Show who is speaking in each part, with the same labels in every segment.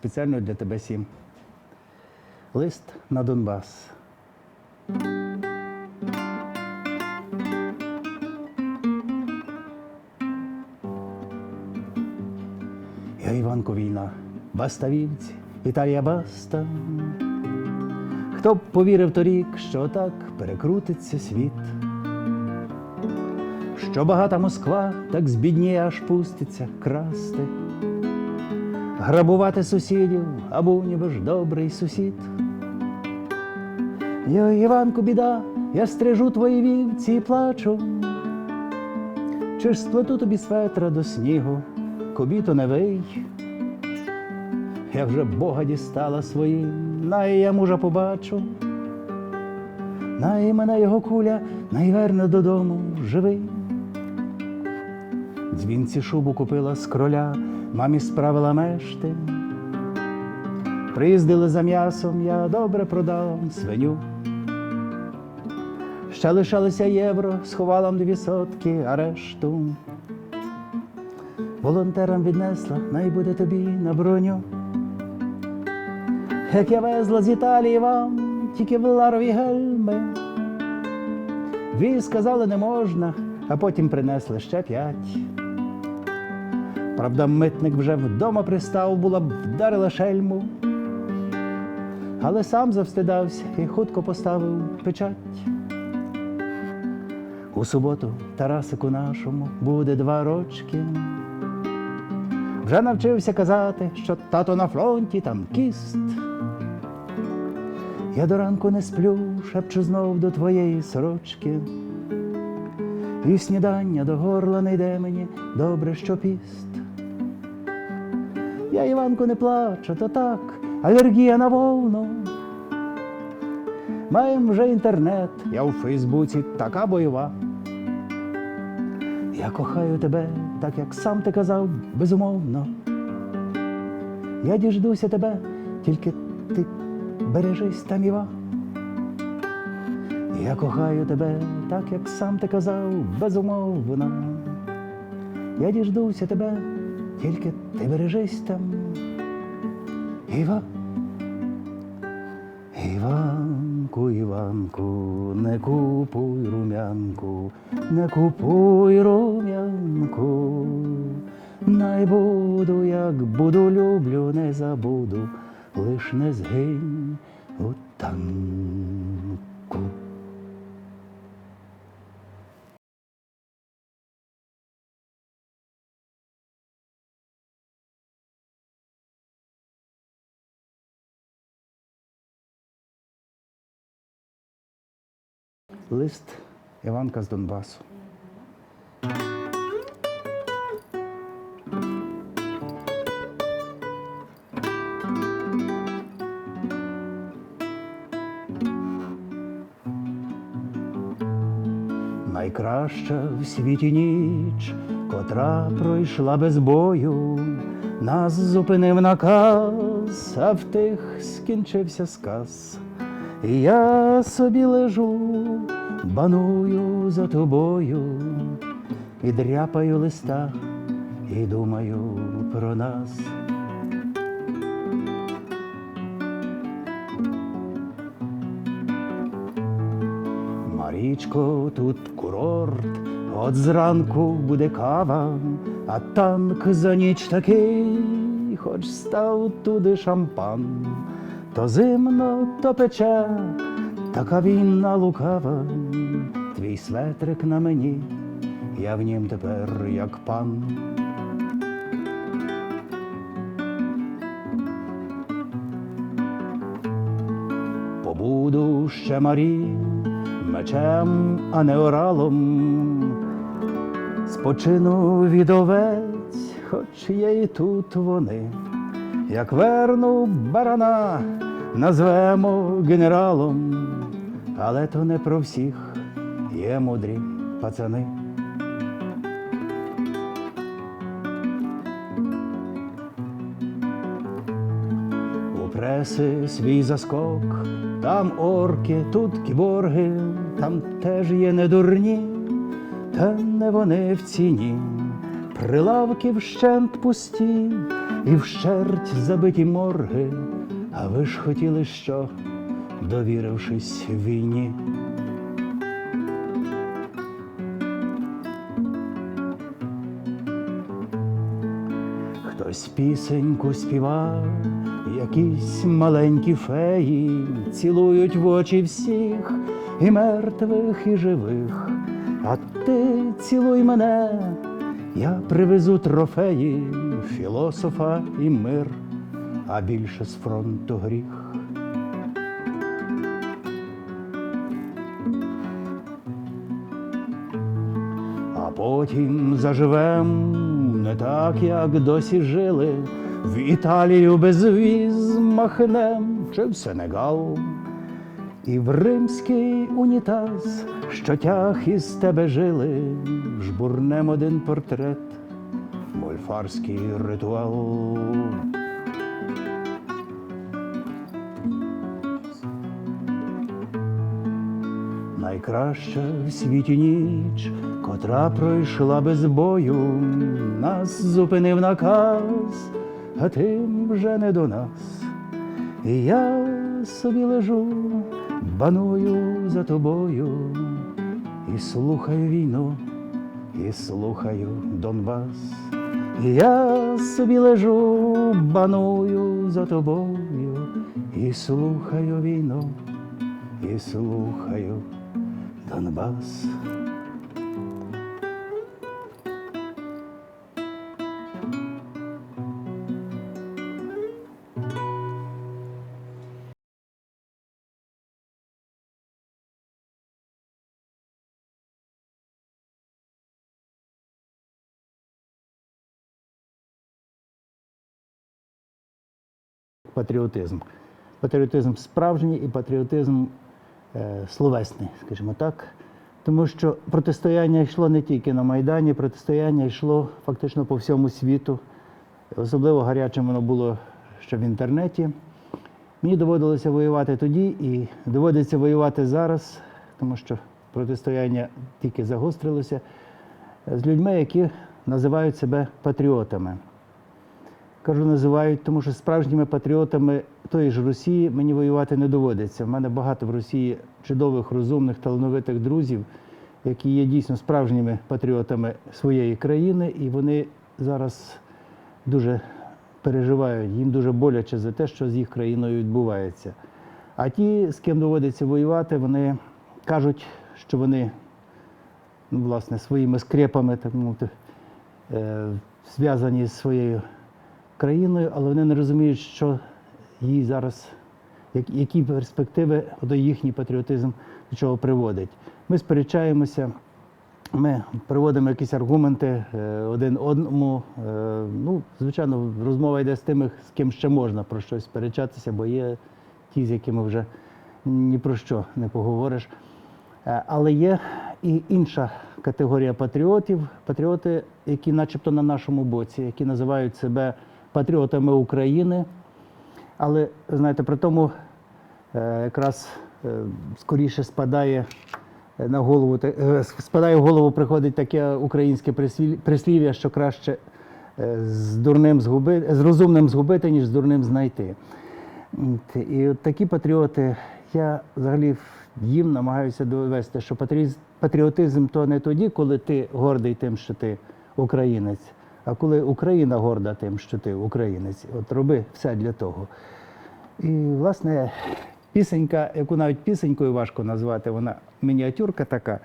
Speaker 1: спеціально для тебе сім. Лист на Донбас. Я Іванко війна, баста вівці, Італія баста. Хто б повірив торік, що так перекрутиться світ, що багата Москва так збідніє, аж пуститься красти, грабувати сусідів, або ніби ж добрий сусід. Йой, Іванку, біда, я стрижу твої вівці і плачу. Чи ж сплету тобі светра до снігу, кобіто не вий? Я вже Бога дістала своїм, най я мужа побачу. Най мене його куля, най верне додому живий. Дзвінці шубу купила з кроля, мамі справила мешти. Приїздили за м'ясом, я добре продав свиню. Ще лишалися євро, сховала дві сотки, а решту. Волонтерам віднесла, най буде тобі на броню. Як я везла з Італії вам, тільки в ларові гельми. Дві сказали не можна, а потім принесли ще п'ять. Правда, митник вже вдома пристав, була б вдарила шельму. Але сам завстидався і хутко поставив печать. У суботу Тарасику нашому буде два рочки. Вже навчився казати, що тато на фронті там кіст. Я до ранку не сплю, шепчу знов до твоєї сорочки. І снідання до горла не йде мені, добре, що піст. Я Іванку не плачу, то так, алергія на вовну. Маєм вже інтернет, я у Фейсбуці така бойова. Я кохаю тебе, так як сам ти казав, безумовно. Я діждуся тебе, тільки ти бережись там Іва. Я кохаю тебе, так як сам ти казав, безумовно. Я діждуся тебе, тільки ти бережись там. Іва. Іванку, Іванку, не купуй рум'янку, не купуй рум'янку, най буду, як буду, люблю, не забуду, лиш не згинь у танку. Лист Іванка з Донбасу. Найкраща в світі ніч, котра пройшла без бою, нас зупинив наказ, а в тих скінчився сказ. І я собі лежу, баную за тобою, і дряпаю листа, і думаю про нас. Марічко, тут курорт, от зранку буде кава, а танк за ніч такий, хоч став туди шампан, то зимно, то пече, така війна лукава, твій светрик на мені, я в нім тепер як пан. Побуду ще Марі, мечем, а не оралом. Спочину від овець, хоч є і тут вони, як верну барана, назвемо генералом, але то не про всіх є мудрі пацани. У преси свій заскок, там орки, тут кіборги, там теж є недурні, та не вони в ціні. Прилавки вщент пусті, і вщерть забиті морги, а ви ж хотіли що, довірившись війні. Хтось пісеньку співав, якісь маленькі феї цілують в очі всіх, і мертвих, і живих. А ти цілуй мене, я привезу трофеї, філософа і мир, а більше з фронту гріх. А потім заживем не так, як досі жили. В Італію без віз махнем чи в Сенегал. І в римський унітаз, що тяг із тебе жили, жбурнем один портрет, мольфарський ритуал. Найкраща в світі ніч, котра пройшла без бою, нас зупинив наказ, а тим вже не до нас. І я собі лежу, баную за тобою, і слухаю війну, і слухаю Донбас. Я собі лежу, баную за тобою, і слухаю війну, і слухаю Донбас. Патріотизм. Патріотизм справжній і патріотизм словесний, скажімо так. Тому що протистояння йшло не тільки на Майдані, протистояння йшло фактично по всьому світу. Особливо гарячим воно було ще в інтернеті. Мені доводилося воювати тоді і доводиться воювати зараз, тому що протистояння тільки загострилося з людьми, які називають себе патріотами. Кажу, називають, тому що справжніми патріотами тої ж Росії мені воювати не доводиться. В мене багато в Росії чудових, розумних, талановитих друзів, які є дійсно справжніми патріотами своєї країни, і вони зараз дуже переживають, їм дуже боляче за те, що з їх країною відбувається. А ті, з ким доводиться воювати, вони кажуть, що вони ну, власне, своїми скрепами, так мовити, е, зв'язані з своєю країною, але вони не розуміють, що їй зараз, які перспективи до їхній патріотизм до чого приводить. Ми сперечаємося, ми приводимо якісь аргументи е, один одному. Е, Ну, звичайно, розмова йде з тими, з ким ще можна про щось сперечатися, бо є ті, з якими вже ні про що не поговориш. Е, Але є і інша категорія патріотів, патріоти, які начебто на нашому боці, які називають себе патріотами України. Але знаєте, при тому е, якраз е, скоріше спадає е, на голову, спадає в голову, приходить таке українське прислів'я, що краще з дурним згуби, з розумним згубити, ніж з дурним знайти. І от такі патріоти, я взагалі їм намагаюся довести, що патріотизм то не тоді, коли ти гордий тим, що ти українець, а коли Україна горда тим, що ти українець. От роби все для того. І, власне, пісенька, яку навіть пісенькою важко назвати, вона мініатюрка така.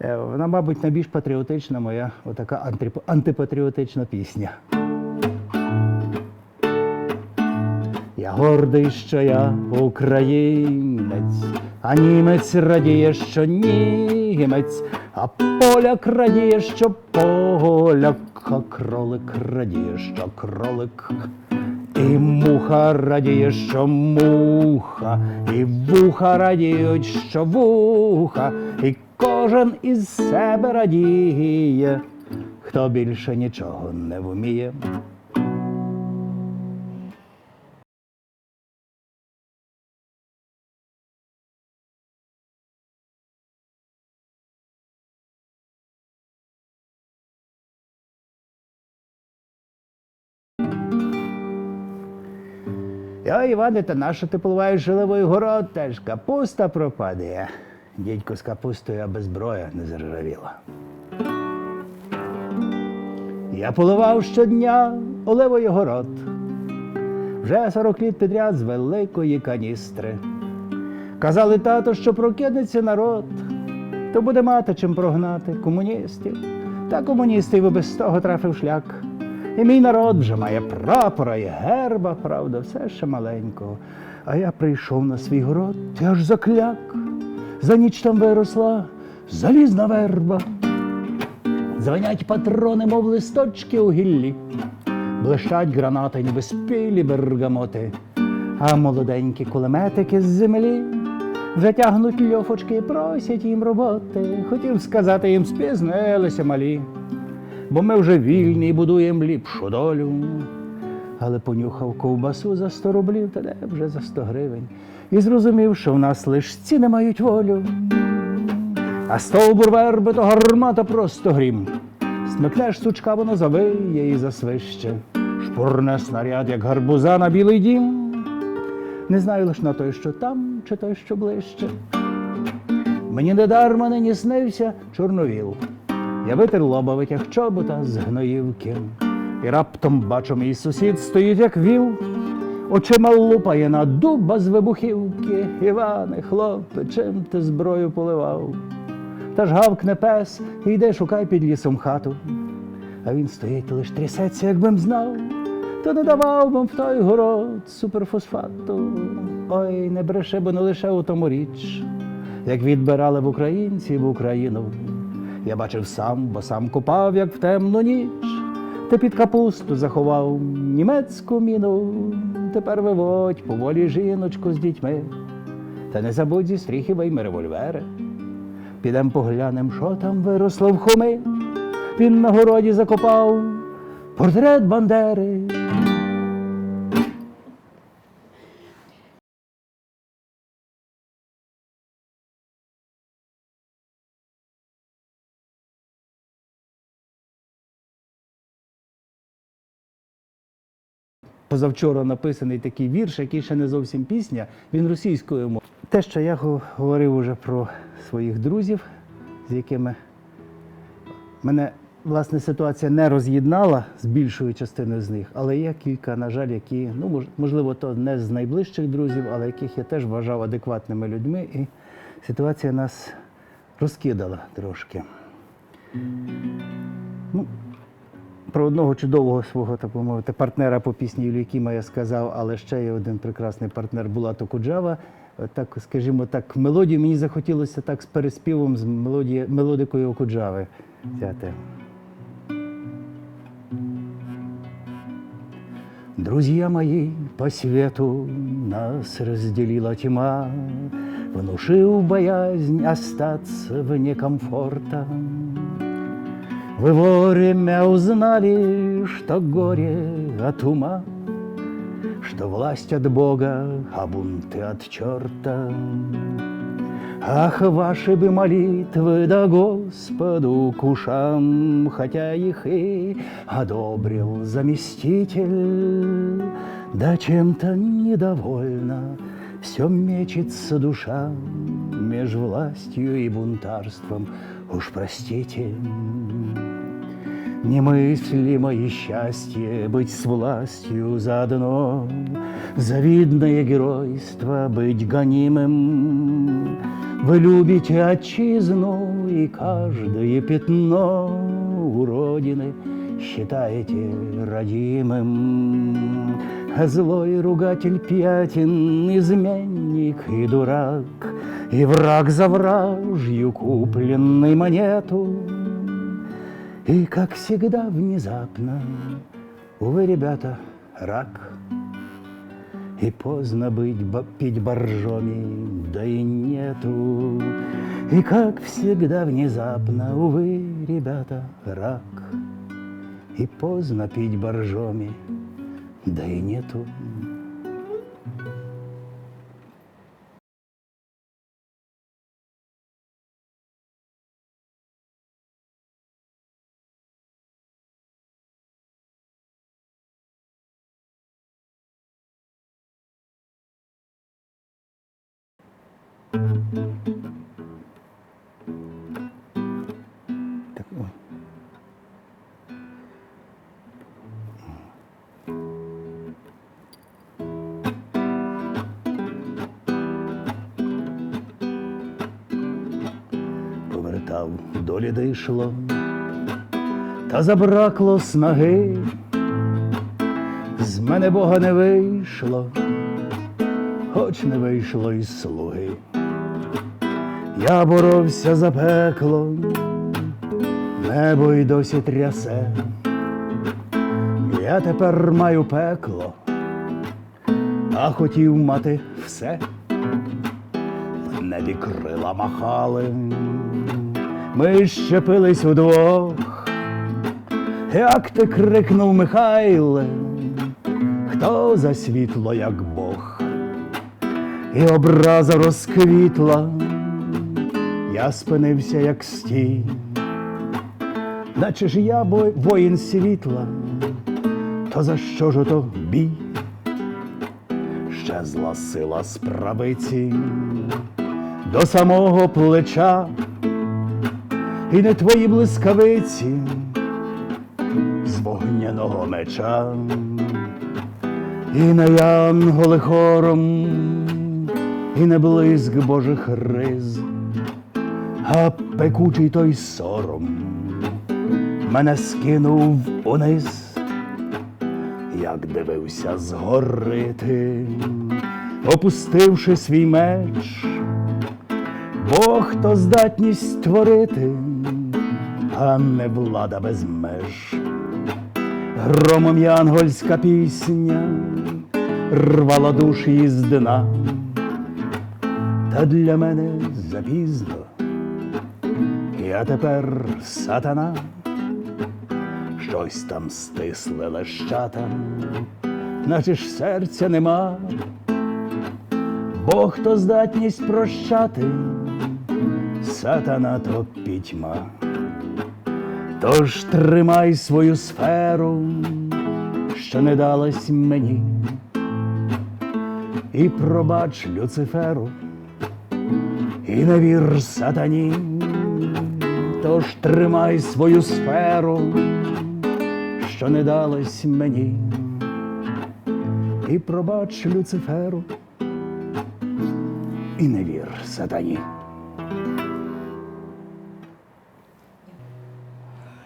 Speaker 1: е, Вона, мабуть, найбільш патріотична моя, отака антипатріотична пісня. Я гордий, що я українець, а німець радіє, що німець, а поляк радіє, що поляк, а кролик радіє, що кролик. І муха радіє, що муха, і вуха радіють, що вуха, і кожен із себе радіє, хто більше нічого не вміє. Я, Іване, та нащо ти поливаєш жиловий город, теж капуста пропаде. Дідько з капустою, аби зброя не заржавіла. Я поливав щодня оливою город. Вже 40 літ підряд з великої каністри. Казали тато, що прокинеться народ, то буде мати чим прогнати комуністів. Та комуністів і без того трафив шлях. І мій народ вже має прапора і герба, правда, все ще маленького. А я прийшов на свій город і аж закляк. За ніч там виросла залізна верба. Дзвонять патрони, мов листочки у гіллі. Блищать гранати, ніби спілі бергамоти, а молоденькі кулеметики з землі вже тягнуть льофочки просять їм роботи. Хотів сказати їм, спізнилися малі, бо ми вже вільні і будуємо ліпшу долю. Але понюхав ковбасу за 100 рублів, та де вже за 100 гривень, і зрозумів, що в нас лиш ціни мають волю. А стовбур верби то гармата просто грім. Смикнеш сучка, воно завиє і засвище. Шпурне снаряд, як гарбуза на білий дім. Не знаю лиш на той, що там, чи той, що ближче. Мені недарма нині снився чорновіл. Я витер лоба, витяг чобота з гноївки. І раптом бачу, мій сусід стоїть, як віл. Очима лупає на дуба з вибухівки. Іване, хлопе, чим ти зброю поливав? Та ж гавкне пес і йде шукай під лісом хату. А він стоїть лиш трясеться, якби м знав, то не давав би в той город суперфосфату. Ой, не бреше, бо не лише у тому річ, як відбирали в українців Україну. Я бачив сам, бо сам купав, як в темну ніч. Ти під капусту заховав німецьку міну. Тепер виводь поволі жіночку з дітьми. Та не забудь зі стріхи вийми револьвери. Підем поглянем, що там виросло в хуми. Він на городі закопав портрет Бандери. Позавчора написаний такий вірш, який ще не зовсім пісня, він російською мовою. Те, що я говорив уже про своїх друзів, з якими мене власне ситуація не роз'єднала з більшою частиною з них, але є кілька, на жаль, які, ну можливо, то не з найближчих друзів, але яких я теж вважав адекватними людьми, і ситуація нас розкидала трошки. Ну, про одного чудового свого так би мовити партнера по пісні Юлії я сказав, але ще є один прекрасний партнер Булато Куджава. Е, Так, скажімо так, мелодію мені захотілося так з переспівом, з мелодії, мелодикою Окуджави взяти. Друзья мои, по свету нас разделила тьма, Внушив боязнь остаться вне комфорта. Вы вовремя узнали, что горе от ума, Что власть от Бога, а бунты от черта. Ах, ваши бы молитвы да Господу к ушам, Хотя их и одобрил заместитель, Да чем-то недовольна все мечется душа Меж властью и бунтарством, уж простите. Немыслимое счастье быть с властью заодно, Завидное геройство быть гонимым. Вы любите отчизну и каждое пятно у Родины считаете родимым. Злой ругатель пятен, изменник и дурак, И враг за вражью купленный монету. И, как всегда, внезапно, увы, ребята, рак. И поздно быть, бо- пить боржоми, да и нету. И, как всегда, внезапно, увы, ребята, рак. И поздно пить боржоми, да и нету. Дійшло, та забракло снаги, з мене Бога не вийшло, хоч не вийшло із слуги. Я боровся за пекло, небо й досі трясе. Я тепер маю пекло, а хотів мати все. В небі крила махали, ми щепились удвох. Як ти крикнув Михайле, хто за світло, як Бог, і образа розквітла, я спинився, як стій, наче ж я бо- воїн світла, то за що ж ото бій? Щезла сила справиці. До самого плеча, і не твої блискавиці з вогняного меча, і не янголи хором, і не блиск Божих риз, а пекучий той сором мене скинув униз як дивився згори ти, опустивши свій меч, Бог то здатність творити, а не влада без меж. Громом янгольська пісня рвала душі із дна, та для мене запізно, я тепер сатана. Щось там стисле лещата, наче ж серця нема, Бог то здатність прощати, сатана то пітьма. Тож тримай свою сферу, що не далась мені, і пробач Люциферу, і не вір сатані, тож тримай свою сферу що не далось мені, і пробач Люциферу, і не вір сатані.